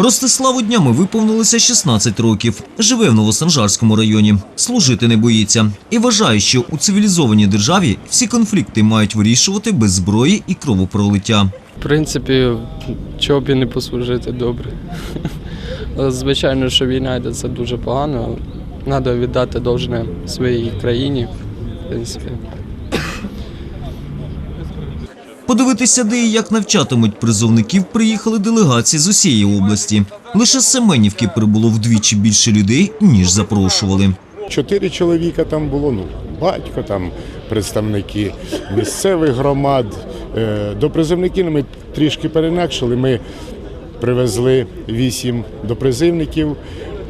Ростиславу днями виповнилося 16 років. Живе в Новосанжарському районі. Служити не боїться. І вважає, що у цивілізованій державі всі конфлікти мають вирішувати без зброї і кровопролиття. В принципі, чого б і не послужити добре. Звичайно, що війна йде це дуже погано. Треба віддати довжне своїй країні. В принципі. Подивитися, де і як навчатимуть призовників, приїхали делегації з усієї області. Лише з Семенівки прибуло вдвічі більше людей, ніж запрошували. Чотири чоловіка там було, ну, батько, там представники місцевих громад. Е, До призивників ми трішки перенакшили. Ми привезли вісім допризивників,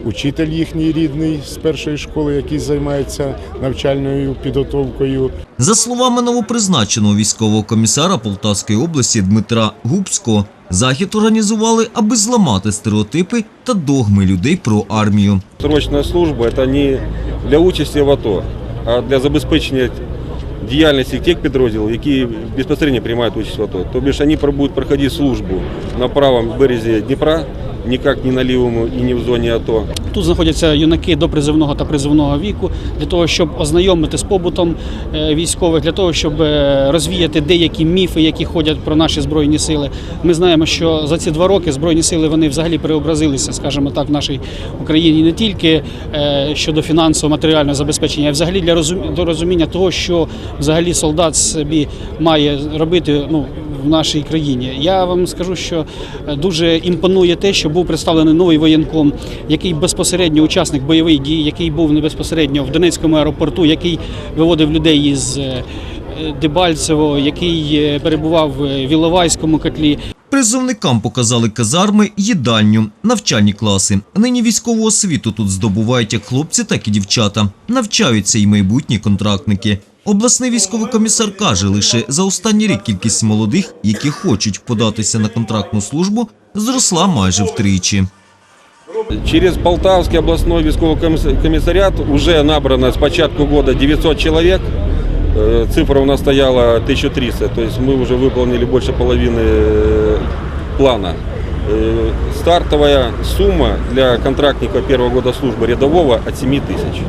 учитель їхній рідний з першої школи, який займається навчальною підготовкою. За словами новопризначеного військового комісара Полтавської області Дмитра Губського, захід організували, аби зламати стереотипи та догми людей про армію. Срочна служба – це не для участі в АТО, а для забезпечення діяльності тих підрозділів, які безпосередньо приймають участь в АТО. Тобто вони будуть проходити службу на правому березі Дніпра, ніяк не на лівому і не в зоні АТО. Тут знаходяться юнаки до призивного та призивного віку для того, щоб ознайомити з побутом е, військових, для того, щоб е, розвіяти деякі міфи, які ходять про наші збройні сили. Ми знаємо, що за ці два роки збройні сили вони взагалі переобразилися, скажімо так, в нашій Україні не тільки е, щодо фінансового матеріального забезпечення, а взагалі для розум- розуміння того, що взагалі солдат собі має робити ну, в нашій країні. Я вам скажу, що е, дуже імпонує те, що був представлений новий воєнком, який безпосередньо учасник бойових дій, який був не безпосередньо в Донецькому аеропорту, який виводив людей із е, Дебальцево, який е, перебував в Іловайському котлі. Призовникам показали казарми, їдальню, навчальні класи. Нині військову освіту тут здобувають як хлопці, так і дівчата. Навчаються й майбутні контрактники. Обласний військовий комісар каже, лише за останній рік кількість молодих, які хочуть податися на контрактну службу, зросла майже втричі. Через Полтавский областной військовый комис- комиссариат уже набрано с початку года 900 человек. Э, Цифра у нас стояла 1300, то есть мы уже выполнили больше половины э, плана. Э, Стартовая сумма для контрактника первого года службы рядового от 7 тысяч.